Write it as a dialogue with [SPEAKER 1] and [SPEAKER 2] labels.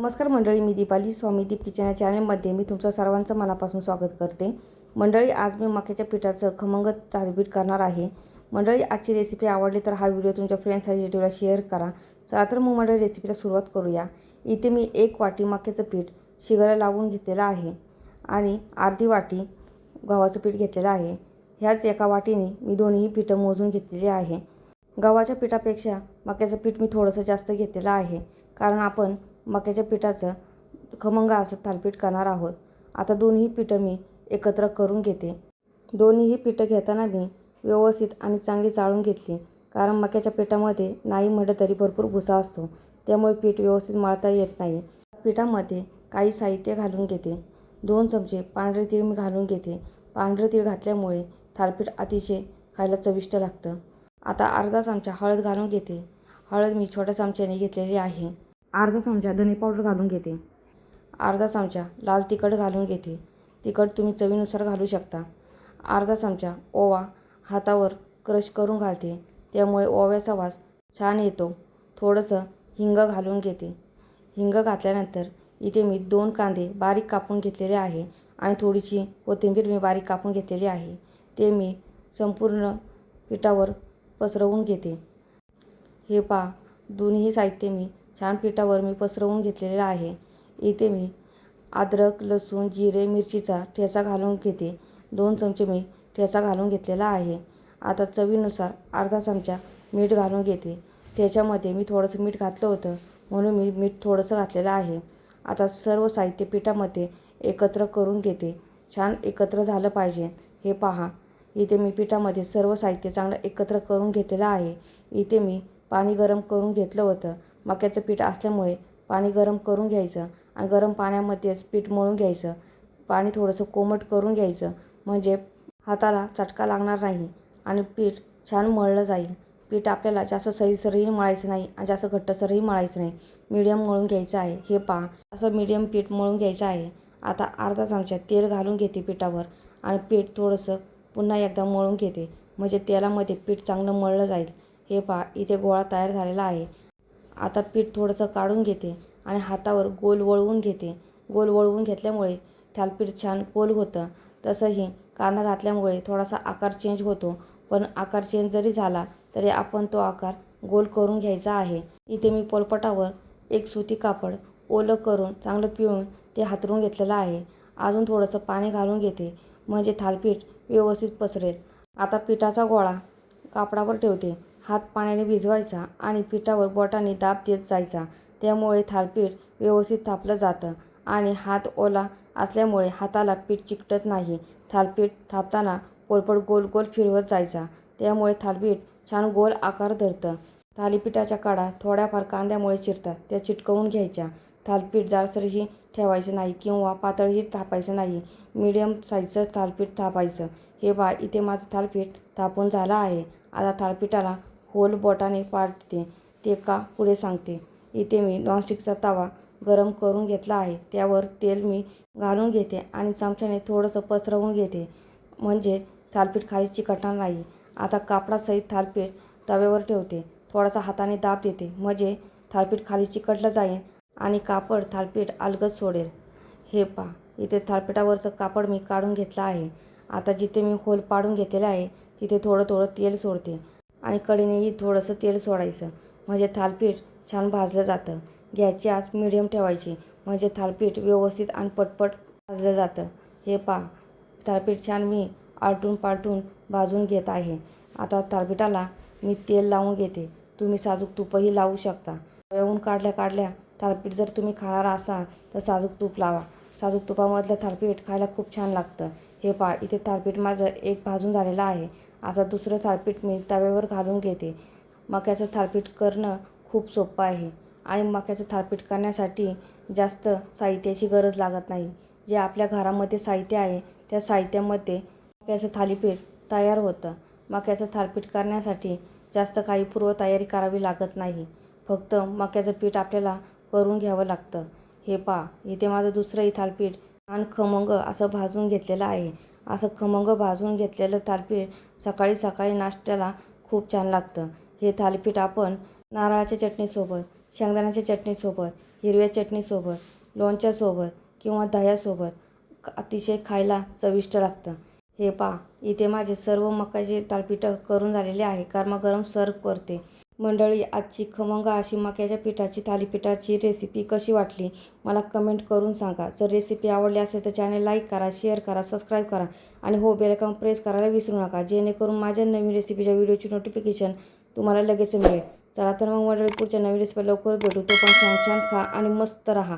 [SPEAKER 1] नमस्कार मंडळी मी दीपाली स्वामी दीप किचन या चॅनलमध्ये मी तुमचं सर्वांचं मनापासून स्वागत करते. मंडळी आज मी मक्याच्या पिठाचं खमंग थालीपीठ करणार आहे. मंडळी आजची रेसिपी आवडली तर हा व्हिडिओ तुमच्या फ्रेंड्स रिलेटिव्हला शेअर करा. चला तर मग मंडळी रेसिपीला सुरुवात करूया. इथे मी एक वाटी मक्याचं पीठ शिगायला लावून घेतलेलं आहे आणि अर्धी वाटी गव्हाचं पीठ घेतलेलं आहे. ह्याच एका वाटीने मी दोन्ही पिठं मोजून घेतलेली आहे. गव्हाच्या पिठापेक्षा मक्याचं पीठ मी थोडंसं जास्त घेतलेलं आहे. कारण आपण मक्याच्या पिठाचं खमंग असं थालपीठ करणार आहोत. आता दोन्ही पिठं मी एकत्र करून घेते. दोन्हीही पिठं घेताना मी व्यवस्थित आणि चांगली चाळून घेतली. कारण मक्याच्या पिठामध्ये नाही म्हटलं तरी भरपूर भुसा असतो. त्यामुळे पीठ व्यवस्थित मळता येत नाही. पिठामध्ये काही साहित्य घालून घेते. दोन चमचे पांढरे तीळ मी घालून घेते. पांढरे तीळ घातल्यामुळे थालपीठ अतिशय खायला चविष्ट लागतं. आता अर्धा चमचा हळद घालून घेते. हळद मी छोट्या चमच्याने घेतलेली आहे. अर्धा चमचा धने पावडर घालून घेते. अर्धा चमचा लाल तिखट घालून घेते. तिखट तुम्ही चवीनुसार घालू शकता. अर्धा चमचा ओवा हातावर क्रश करून घालते. त्यामुळे ओव्याचा वास छान येतो. थोडंसं हिंग घालून घेते. हिंग घातल्यानंतर इथे मी दोन कांदे बारीक कापून घेतलेले आहे आणि थोडीशी कोथिंबीर मी बारीक कापून घेतलेली आहे. ते मी संपूर्ण पिठावर पसरवून घेते. हे पहा दोन्ही साहित्य मी छान पिठावर मी पसरवून घेतलेलं आहे. इथे मी अद्रक लसूण जिरे मिरचीचा ठेचा घालून घेते. दोन चमचे मी ठेचा घालून घेतलेला आहे. आता चवीनुसार अर्धा चमचा मीठ घालून घेते. ठेच्यामध्ये मी थोडंसं मीठ घातलं होतं म्हणून मी मीठ थोडंसं घातलेलं आहे. आता सर्व साहित्य पिठामध्ये एकत्र करून घेते. छान एकत्र झालं पाहिजे. हे पहा. इथे मी पिठामध्ये सर्व साहित्य चांगलं एकत्र करून घेतलेलं आहे. इथे मी पाणी गरम करून घेतलं होतं. मक्याचं पीठ असल्यामुळे पाणी गरम करून घ्यायचं आणि गरम पाण्यामध्येच पीठ मळून घ्यायचं. पाणी थोडंसं कोमट करून घ्यायचं. म्हणजे हाताला चटका लागणार नाही आणि पीठ छान मळलं जाईल. पीठ आपल्याला जास्त सरीसरही मळायचं नाही आणि जास्त घट्टसरही मळायचं नाही. मीडियम मळून घ्यायचं आहे. हे पहा. असं मीडियम पीठ मळून घ्यायचं आहे. आता अर्धा चमचा तेल घालून घेते पिठावर आणि पीठ थोडंसं पुन्हा एकदा मळून घेते. म्हणजे तेलामध्ये पीठ चांगलं मळलं जाईल. हे पहा. इथे गोळा तयार झालेला आहे. आता पीठ थोडंसं काढून घेते आणि हातावर गोल वळवून घेते. गोल वळवून घेतल्यामुळे थालपीठ छान गोल होतं. तसंही कांदा घातल्यामुळे थोडासा आकार चेंज होतो. पण आकार चेंज जरी झाला तरी आपण तो आकार गोल करून घ्यायचा आहे. इथे मी पोलपटावर एक सुती कापड ओलं करून चांगलं पिळून ते हातरून घेतलेलं आहे. अजून थोडंसं पाणी घालून घेते. म्हणजे थालपीठ व्यवस्थित पसरेल. आता पिठाचा गोळा कापडावर ठेवते. हात पाण्याने भिजवायचा आणि पिठावर बोटाने दाब देत जायचा. त्यामुळे थालपीठ व्यवस्थित थापलं जातं आणि हात ओला असल्यामुळे हाताला पीठ चिकटत नाही. थालपीठ थापताना पोलपट गोल गोल फिरवत जायचा. त्यामुळे थालपीठ छान गोल आकार धरतं. थालीपीठाच्या काडा थोड्याफार कांद्यामुळे चिरतात. त्या चिटकवून घ्यायच्या. थालपीठ जाडसरही ठेवायचं नाही किंवा पातळही थापायचं नाही. मीडियम साईजचं थालपीठ थापायचं. हे बा इथे माझं थालपीठ थापून झालं आहे. आता थालपीठाला होल बोटाने पाडते ते का पुढे सांगते? इथे मी नॉनस्टिकचा तवा गरम करून घेतला आहे त्यावर तेल मी घालून घेते आणि चमच्याने थोडंसं पसरवून घेते. म्हणजे थालपीठ खाली चिकटणार नाही. आता कापडासहित थालपीठ तव्यावर ठेवते. थोडासा हाताने दाब देते. म्हणजे थालपीठ खाली चिकटलं जाईल आणि कापड थालपीठ अलगद सोडेल. हे पा इथे थालपीठावरचं कापड मी काढून घेतलं आहे. आता जिथे मी होल पाडून घेतलेलं आहे तिथे थोडं थोडं तेल सोडते. आणि कडेनेही थोडंसं तेल सोडायचं. म्हणजे थालपीठ छान भाजलं जातं. गॅसची आच मिडियम ठेवायची. म्हणजे थालपीठ व्यवस्थित आणि पटपट भाजलं जातं. हे पा थालपीठ छान मी आलटून पालटून भाजून घेत आहे. आता थालपीठाला मी तेल लावून घेते. तुम्ही साजूक तुपही लावू शकता. तव्याहून काढल्या काढल्या थालपीठ जर तुम्ही खाणार असाल तर साजूक तूप लावा. साजूक तुपामधलं थालपीठ खायला खूप छान लागतं. हे पा इथे थालपीठ माझं एक भाजून झालेलं आहे. आता दुसरं थालपीठ मी तव्यावर घालून घेते. मक्याचं थालपीठ करणं खूप सोपं आहे आणि मक्याचं थालपीठ करण्यासाठी जास्त साहित्याची गरज लागत नाही. जे आपल्या घरामध्ये साहित्य आहे त्या साहित्यामध्ये मक्याचं थालीपीठ तयार होतं. मक्याचं थालपीठ करण्यासाठी जास्त काही पूर्वतयारी करावी लागत नाही. फक्त मक्याचं पीठ आपल्याला करून घ्यावं लागतं. हे पा इथे माझं दुसरंही थालपीठ छान खमंग असं भाजून घेतलेलं आहे. असं खमंग भाजून घेतलेलं थालपीठ सकाळी सकाळी नाश्त्याला खूप छान लागतं. हे थालीपीठ आपण नारळाच्या चटणीसोबत शेंगदाण्याच्या चटणीसोबत हिरव्या चटणीसोबत लोणच्यासोबत किंवा दह्यासोबत अतिशय खायला चविष्ट लागतं. हे पा इथे माझे सर्व मकाचे थालीपीठं करून झालेले आहे. कारण गरम सर्व करते. मंडळी आजची खमंग अशी मक्याच्या पिठाची थालीपीठाची रेसिपी कशी वाटली? मला कमेंट करून सांगा. जर रेसिपी आवडली असेल तर चॅनल लाईक करा शेअर करा सबस्क्राईब करा आणि हो बेल प्रेस करायला विसरू नका. जेणेकरून माझ्या नवीन रेसिपीच्या व्हिडिओची नोटिफिकेशन तुम्हाला लगेच मिळेल. चला तर मग मंडळी पुढच्या नवीन रेसिपी लवकर भेटू. तो पण छान छान खा आणि मस्त राहा.